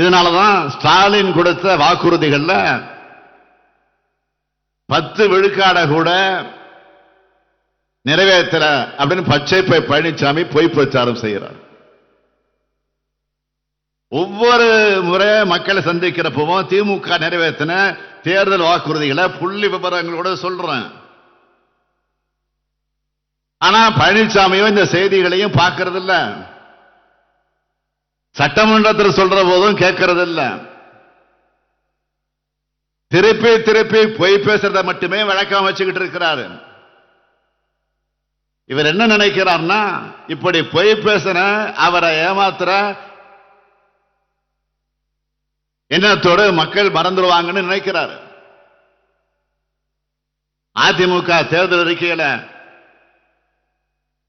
இதனாலதான் ஸ்டாலின் கொடுத்த வாக்குறுதிகள்ல பத்து விழுக்காட கூட நிறைவேற்றல அப்படின்னு பச்சை பை பழனிசாமி பொய் பிரச்சாரம் செய்கிறார். ஒவ்வொரு முறை மக்களை சந்திக்கிறப்பவும் திமுக நிறைவேற்றின தேர்தல் வாக்குறுதிகளை புள்ளி விவரங்களோட சொல்றேன். ஆனா பழனிசாமியும் இந்த செய்திகளையும் பார்க்கறது சட்டமன்றத்தில் சொல்ற போதும் கேட்கறதில்ல. திருப்பி திருப்பி பொய் பேசுறத மட்டுமே வழக்கம் வச்சுக்கிட்டு இருக்கிறாரு. இவர் என்ன நினைக்கிறார்னா இப்படி பொய் பேசுன அவரை ஏமாத்துற எண்ணத்தோடு மக்கள் மறந்துடுவாங்கன்னு நினைக்கிறாரு. அதிமுக தேர்தல் அறிக்கையில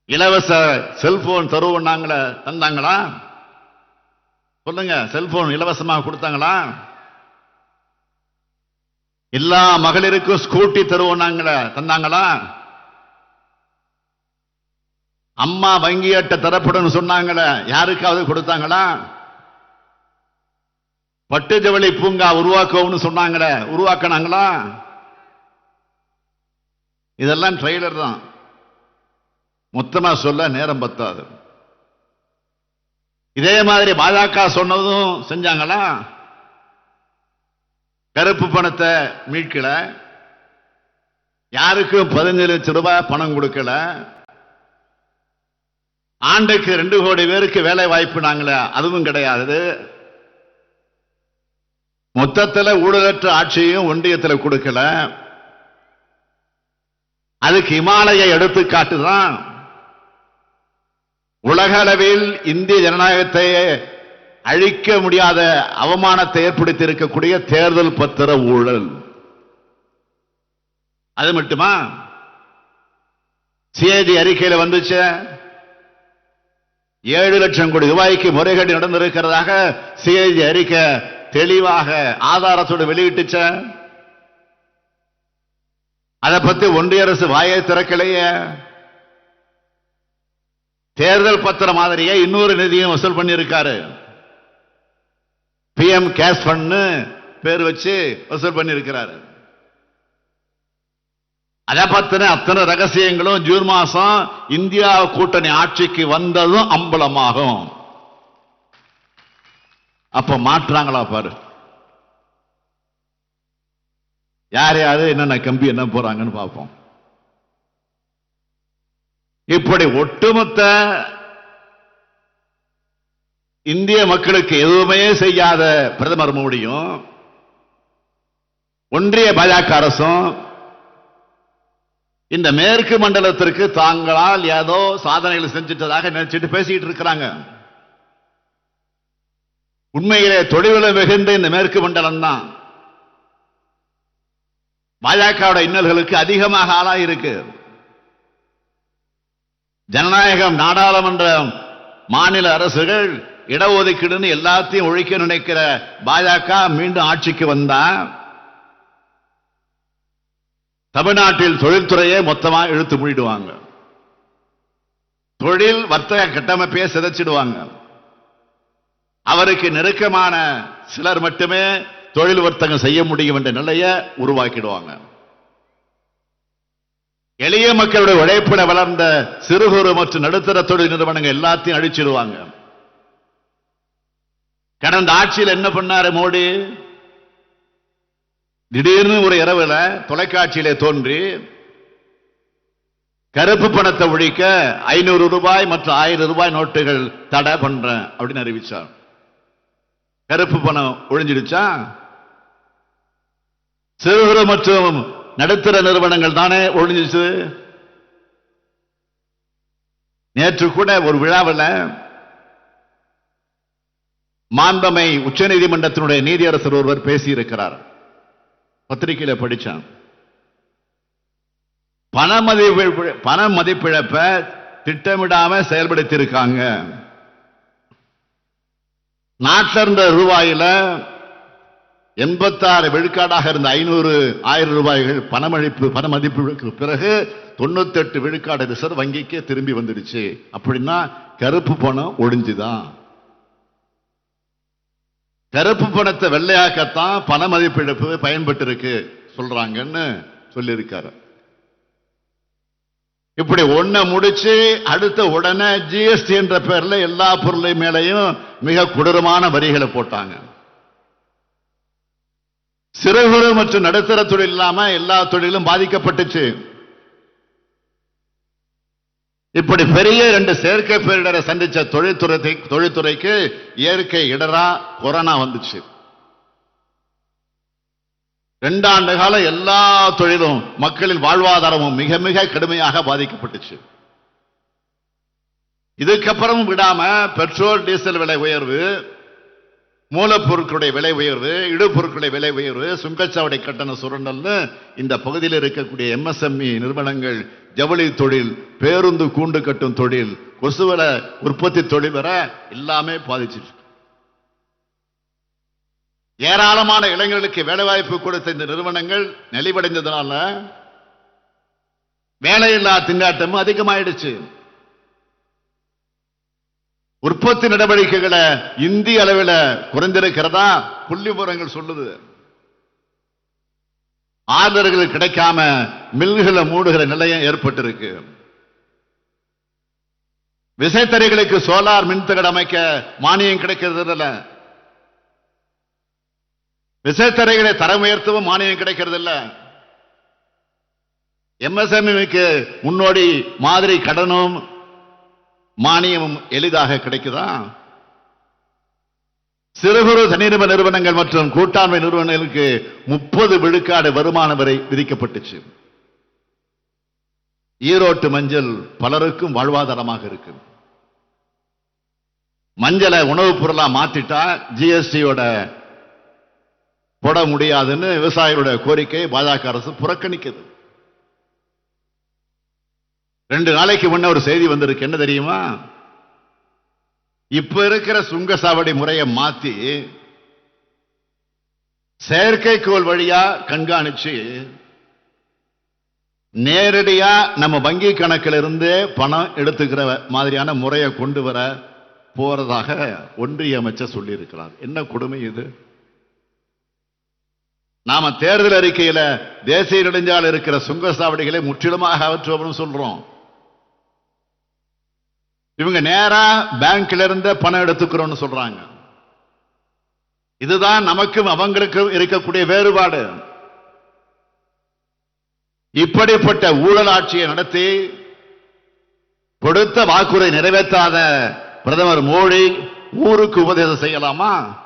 இலவச செல்போன் நாங்களே தந்தாங்களா? சொல்லுங்க செல்போன் இலவசமாக கொடுத்தாங்களா? எல்லா மகளிருக்கும் ஸ்கூட்டி தருவோம் தந்தாங்களா? அம்மா வங்கி அட்டை தரப்படும் சொன்னாங்களே யாருக்காவது கொடுத்தாங்களா? பட்டு ஜவுளி பூங்கா உருவாக்குவோம்னு சொன்னாங்களே உருவாக்கினாங்களா? இதெல்லாம் ட்ரெய்லர் தான். மொத்தமா சொல்ல நேரம் பத்தாது. இதே மாதிரி பாஜக சொன்னதும் செஞ்சாங்களா? கருப்பு பணத்தை மீட்கல. யாருக்கும் பதினஞ்சு லட்சம் ரூபாய் பணம் கொடுக்கல? ஆண்டுக்கு ரெண்டு கோடி பேருக்கு வேலை வாய்ப்பு நாங்களே அதுவும் கிடையாது. மொத்தத்தில் ஊழலற்ற ஆட்சியும் ஒன்றியத்தில் கொடுக்கல. அதுக்கு இமாலய எடுத்துக்காட்டுதான் உலக அளவில் இந்திய ஜனநாயகத்தை அழிக்க முடியாத அவமானத்தை ஏற்படுத்தி இருக்கக்கூடிய தேர்தல் பத்திர ஊழல். அது மட்டுமா? சிஏஜி அறிக்கையில் வந்துச்சு. ஏழு லட்சம் கோடி ரூபாய்க்கு முறைகேடு நடந்திருக்கிறதாக சிஏஜி அறிக்கை தெளிவாக ஆதாரத்தோடு வெளியிட்டுச்ச. அதை பத்தி ஒன்றிய அரசு வாயை திறக்கலையே. தேர்தல் பத்திர மாதிரியே இன்னொரு நிதியும் வசூல் பண்ணியிருக்காரு. பிஎம் கேஷ் ஃபண்ட் பேர் வச்சு வசூல் பண்ணியிருக்கிறாரு. அதை பத்தின அத்தனை ரகசியங்களும் ஜூன் மாசம் இந்தியா கூட்டணி ஆட்சிக்கு வந்ததும் அம்பலமாகும். அப்ப மாற்றாங்களா பாரு. யார் யாரு என்னென்ன கம்பி என்ன போறாங்கன்னு பார்ப்போம். இப்படி ஒட்டுமொத்த இந்திய மக்களுக்கு எதுவுமே செய்யாத பிரதமர் மோடியும் ஒன்றிய பாஜக அரசும் இந்த மேற்கு மண்டலத்திற்கு தாங்களால் ஏதோ சாதனைகள் செஞ்சிட்டதாக நினைச்சிட்டு பேசிட்டு இருக்கிறாங்க. உண்மையிலே தொழில மிகுந்த இந்த மேற்கு மண்டலம் தான் பாஜக இன்னல்களுக்கு அதிகமாக ஆளாயிருக்கு. ஜனநாயகம் நாடாளுமன்றம் மாநில அரசுகள் இடஒதுக்கீடுன்னு எல்லாத்தையும் ஒழிக்க நினைக்கிற பாஜக மீண்டும் ஆட்சிக்கு வந்தா தமிழ்நாட்டில் தொழில்துறையை மொத்தமா இழுத்து மூடிடுவாங்க. தொழில் வர்த்தக கட்டமைப்பையே சிதைச்சிடுவாங்க. அவருக்கு நெருக்கமான சிலர் மட்டுமே தொழில் வர்த்தகம் செய்ய முடியும் என்ற நிலையை உருவாக்கிடுவாங்க. எளிய மக்களுடைய உழைப்பில வளர்ந்த சிறு குறு மற்றும் நடுத்தர தொழில் நிறுவனங்கள் எல்லாத்தையும் அழிச்சிடுவாங்க கடந்த ஆட்சியில் என்ன பண்ணாரு மோடி? திடீர்னு ஒரு இரவுல தொலைக்காட்சியிலே தோன்றி கருப்பு பணத்தை ஒழிக்க ஐநூறு ரூபாய் மற்றும் ஆயிரம் ரூபாய் நோட்டுகள் தடை பண்றேன் அப்படின்னு அறிவிச்சார். கருப்பு பணம் ஒழிஞ்சிடுச்சா? சிறு குறு மற்றும் நடுத்தர நிறுவனங்கள் தானே ஒழிஞ்சிச்சு? நேற்று கூட ஒரு விழாவில் மாண்பமை உச்ச நீதிமன்றத்தினுடைய நீதியரசர் ஒருவர் பேசியிருக்கிறார். பத்திரிகையில படிச்சான். பண மதிப்பு பண மதிப்பிழப்ப திட்டமிடாம செயல்படுத்தியிருக்காங்க. நாட்டில் இருந்த ரூபாயில எண்பத்தாறு விழுக்காடாக இருந்த ஐநூறு ஆயிரம் ரூபாய்கள் பணமளிப்பு பண மதிப்புக்கு பிறகு தொண்ணூத்தி எட்டு விழுக்காடு ரிசர்வ் வங்கிக்கே திரும்பி வந்துடுச்சு. அப்படின்னா கருப்பு பணம் ஒழிஞ்சுதான். கருப்பு பணத்தை வெள்ளையாக்கத்தான் பண மதிப்பிழப்பு பயன்பட்டு இருக்கு சொல்றாங்கன்னு சொல்லியிருக்காரு. இப்படி ஒன்ன முடிச்சு அடுத்த உடனே ஜிஎஸ்டி என்ற பேர்ல எல்லா பொருளை மேலையும் மிக கொடூரமான வரிகளை போட்டாங்க. சிறு குறு மற்றும் நடுத்தர தொழில் இல்லாம எல்லா தொழிலும் பாதிக்கப்பட்டுச்சு. இப்படி பெரிய ரெண்டு செயற்கை பேரிடரை சந்திச்ச தொழில்துறை தொழில்துறைக்கு இயற்கை இடரா கொரோனா வந்துச்சு. ரெண்டாண்டு காலம் எல்லா தொழிலும் மக்களின் வாழ்வாதாரமும் மிக மிக கடுமையாக பாதிக்கப்பட்டுச்சு. இதுக்கப்புறம் விடாம பெட்ரோல் டீசல் விலை உயர்வு மூலப்பொருட்களுடைய விலை உயர்வு இடுபொருட்களுடைய விலை உயர்வு சுங்கச்சாவடி கட்டண சுரண்டல்னு இந்த பகுதியில் இருக்கக்கூடிய எம்எஸ்எம்இ நிறுவனங்கள் ஜவுளி தொழில் பேருந்து கூண்டு கட்டும் தொழில் கொசுவல உற்பத்தி தொழில் வர எல்லாமே பாதிச்சிருக்கு ஏராளமான இளைஞர்களுக்கு வேலைவாய்ப்பு கொடுத்த இந்த நிறுவனங்கள் நெளிவடைந்ததுனால வேலையில்லா திண்டாட்டமும் அதிகமாயிடுச்சு. உற்பத்தி நடவடிக்கைகளை இந்திய அளவில் குறைந்திருக்கிறதா? புள்ளிபுரங்கள் சொல்லுது. ஆர்டர்கள் கிடைக்காம மில்களை மூடுகிற நிலையம் ஏற்பட்டிருக்கு. விசைத்தறிகளுக்கு சோலார் மின்தகடு அமைக்க மானியம் கிடைக்கிறது விசைத்தறைகளை விசைத்தறிகளை தரம் உயர்த்தவும் மானியம் கிடைக்கிறது இல்ல எம்எஸ்எம்இக்கு முன்னோடி மாதிரி கடனும் மானியமும் எளிதாக கிடைக்குதா? சிறு குறு தனிநபர் நிறுவனங்கள் மற்றும் கூட்டாண்மை நிறுவனங்களுக்கு முப்பது விழுக்காடு வருமானம் வரை விதிக்கப்பட்டுச்சு. ஈரோட்டு மஞ்சள் பலருக்கும் வாழ்வாதாரமாக இருக்கு. மஞ்சளை உணவுப் பொருளா மாத்திட்டா ஜிஎஸ்டியோட போட முடியாதுன்னு விவசாயிகளுடைய கோரிக்கை பாஜக அரசு புறக்கணிக்குது. ரெண்டு நாளைக்கு முன்ன ஒரு செய்தி வந்திருக்கு. என்ன தெரியுமா? இப்ப இருக்கிற சுங்க சாவடி முறையை மாத்தி செயற்கைக்கோள் வழியா கண்காணிச்சு நேரடியா நம்ம வங்கி கணக்கில் இருந்து பணம் எடுத்துக்கிற மாதிரியான முறையை கொண்டு வர போறதாக ஒன்றிய அமைச்சர் சொல்லியிருக்கிறார். என்ன கொடுமை இது? நாம தேர்தல் அறிக்கையில தேசிய நெடுஞ்சால் இருக்கிற சுங்க சாவடிகளை முற்றிலுமாக அகற்றுவோம்னு சொல்றோம். இவங்க நேரா பேங்க்ல இருந்து பணம் எடுத்துக்கிறோம்னு சொல்றாங்க. இதுதான் நமக்கும் அவங்களுக்கும் இருக்கக்கூடிய வேறுபாடு. இப்படிப்பட்ட ஊழல் ஆட்சியை நடத்தி கொடுத்த வாக்குறை நிறைவேற்றாத பிரதமர் மோடி ஊருக்கு உபதேசம் செய்யலாமா?